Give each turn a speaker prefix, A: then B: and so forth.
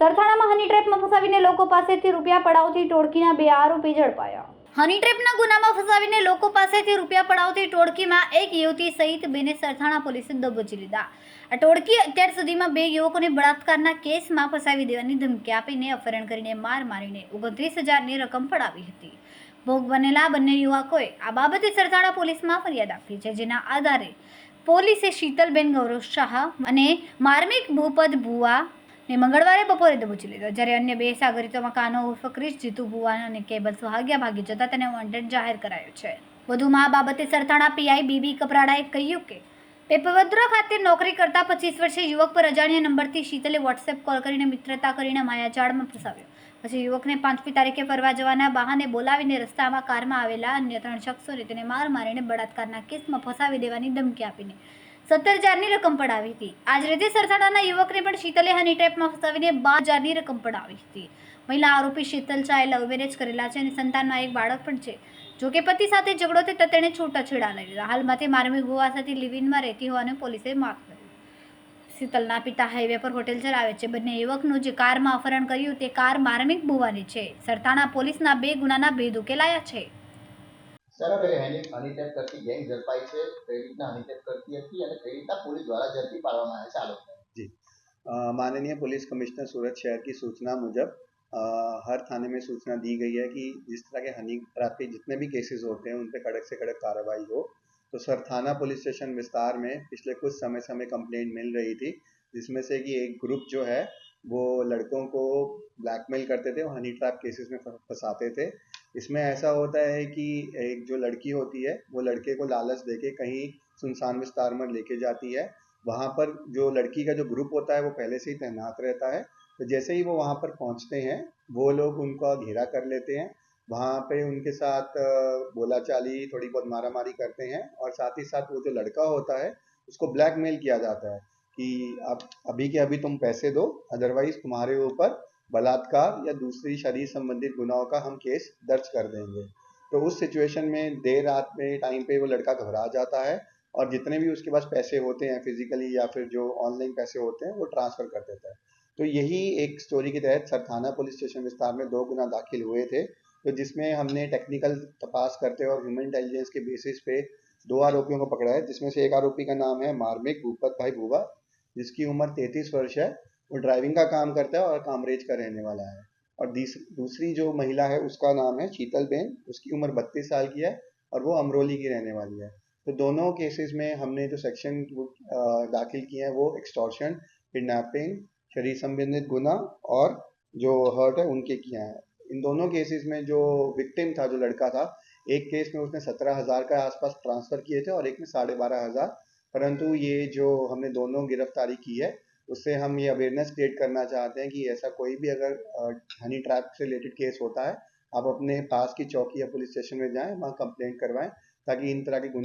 A: સરથાણામાં હની ટ્રેપમાં ફસાવીને લોકો પાસેથી રૂપિયા પડાવતી ટોળકીના બે આરોપી ઝડપાયા. હની ટ્રેપના ગુનામાં ફસાવીને લોકો પાસેથી રૂપિયા પડાવતી ટોળકીમાં એક યુવતી સહિત બેને સરથાણા પોલીસે દબોચી લીધા. આ ટોળકી અત્યાર સુધીમાં બે યુવકોને બળાત્કારના કેસમાં ફસાવી દેવાની ધમકી આપીને અપહરણ કરીને માર મારીને ઓગણત્રીસ હજારની રકમ પડાવી હતી. ભોગ બનેલા બંને યુવકોએ આ બાબતે સરથાણા પોલીસમાં ફરિયાદ આપી છે, જેના આધારે પોલીસે શીતલબેન ગૌરવ શાહ અને માર્મિક ભૂપત ભુવા ને મંગળવારે બપોરે દબોચી લીધો. જ્યારે અન્ય બે સાગરીતોમાં કાનો ઉર્ફ ક્રિશ, જીતુ ભુવાન અને કેબલ સુહાગ્યા ભાગી જતા તેને વોન્ટેડ જાહેર કરાયો છે. વધુમાં આ બાબતે સરથાણા પીઆઈ બીબી કપરાડાએ કહ્યું કે પેપવદ્ર ખાતે નોકરી કરતા પચીસ વર્ષે યુવક પર અજાણ્યા નંબરથી શીતલે વોટ્સએપ કોલ કરીને મિત્રતા કરીને માયાજાળમાં ફસાવ્યો. પછી યુવકને પાંચમી તારીખે ફરવા જવાના બહાને બોલાવીને રસ્તામાં કારમાં આવેલા અન્ય ત્રણ શખ્સોને તેને માર મારીને બળાત્કારના કેસમાં ફસાવી દેવાની ધમકી આપીને સત્તર હજારની રકમ પડાવી હતી. આ જ રીતે સરથાણાના યુવકને પણ શીતલે હની ટ્રેપમાં ફસાવીને બાર હજારની રકમ પડાવી હતી. મહિલા આરોપી શીતલ ચાએ લવ મેરેજ કરેલા છે અને સંતાનમાં એક બાળક પણ છે. જો કે પતિ સાથે ઝઘડો થતા તેણે છૂટાછેડા લઈ લીધા. હાલમાં તે માર્મિક ભુવા સાથે લિવિનમાં રહેતી હોવાનું પોલીસે માફ કર્યું. શીતલના પિતા હાઈવે પર હોટેલ ચલાવે છે. બંને યુવકનું જે કારમાં અપહરણ કર્યું તે કાર માર્મિક ભુવાની છે. સરથાણા પોલીસના બે ગુનાના ભેદ ઉકેલાયા છે.
B: સર હવે હની હની ટેપ કરતી ગેંગ ઝડપાઈ છે કઈ રીતના હની ટેપ કરતી હતી અને કઈ રીતના પોલીસ દ્વારા ઝડપી પાડવામાં આવે છે આ લોકોને
C: अ, माननीय पुलिस कमिश्नर सूरत शहर की सूचना मुजब अ, हर थाने में सूचना दी गई है कि जिस तरह के हनी ट्रैप के जितने भी केसेस होते हैं उन पे कड़क से कड़क कार्रवाई हो तो सर थाना पुलिस स्टेशन विस्तार में पिछले कुछ समय से हमें कंप्लेंट मिल रही थी जिसमें से कि एक ग्रुप जो है वो लड़कों को ब्लैकमेल करते थे और हनी ट्रैप केसेस में फ- फंसाते थे इसमें ऐसा होता है कि एक जो लड़की होती है, वो लड़के को लालच देके कहीं सुनसान विस्तार में लेके जाती है। वहाँ पर जो लड़की का जो ग्रुप होता है, वो पहले से ही तैनात रहता है। तो जैसे ही वो वहाँ पर पहुँचते हैं, वो लोग उनका घेरा कर लेते हैं। वहाँ पे उनके साथ बोला चाली थोड़ी बहुत मारामारी करते हैं और साथ ही साथ वो जो लड़का होता है, उसको ब्लैकमेल किया जाता है कि अब अभी के अभी तुम पैसे दो, अदरवाइज़ तुम्हारे ऊपर बलात्कार या दूसरी शरीर संबंधित गुनाहों का हम केस दर्ज कर देंगे। तो उस सिचुएशन में देर रात में टाइम पे वो लड़का घबरा जाता है और जितने भी उसके पास पैसे होते हैं फिजिकली या फिर जो ऑनलाइन पैसे होते हैं, वो ट्रांसफ़र कर देता है। तो यही एक स्टोरी के तहत सरथाना पुलिस स्टेशन विस्तार में दो गुना दाखिल हुए थे तो जिसमें हमने टेक्निकल तपास करते और ह्यूमन इंटेलिजेंस के बेसिस पे दो आरोपियों को पकड़ा है, जिसमें से एक आरोपी का नाम है मार्मिक, भूपत भाई भूवा, जिसकी उम्र तैतीस वर्ष है वो ड्राइविंग का काम करता है और कामरेज का रहने वाला है। और दूसरी जो महिला है, उसका नाम है शीतल बेन। उसकी उम्र बत्तीस साल की है और वो अमरोली की रहने वाली है। तो दोनों केसेस में हमने जो सेक्शन दाखिल किए हैं, वो एक्सटॉर्शन किडनैपिंग शरीर संबंधित गुना और जो हर्ट है, उनके किया है। इन दोनों केसेस में जो विक्टिम था, जो लड़का था, एक केस में उसने सत्रह हज़ार का आसपास ट्रांसफ़र किए थे और एक में साढ़े बारह हज़ार। परंतु ये जो हमने दोनों गिरफ्तारी की है उससे हम ये अवेयरनेस क्रिएट करना चाहते हैं कि ऐसा कोई भी अगर हनी ट्रैप से रिलेटेड केस होता है, आप अपने पास की चौकी या पुलिस स्टेशन में जाएँ, वहाँ कंप्लेंट करवाएँ, ताकि इन तरह के गुने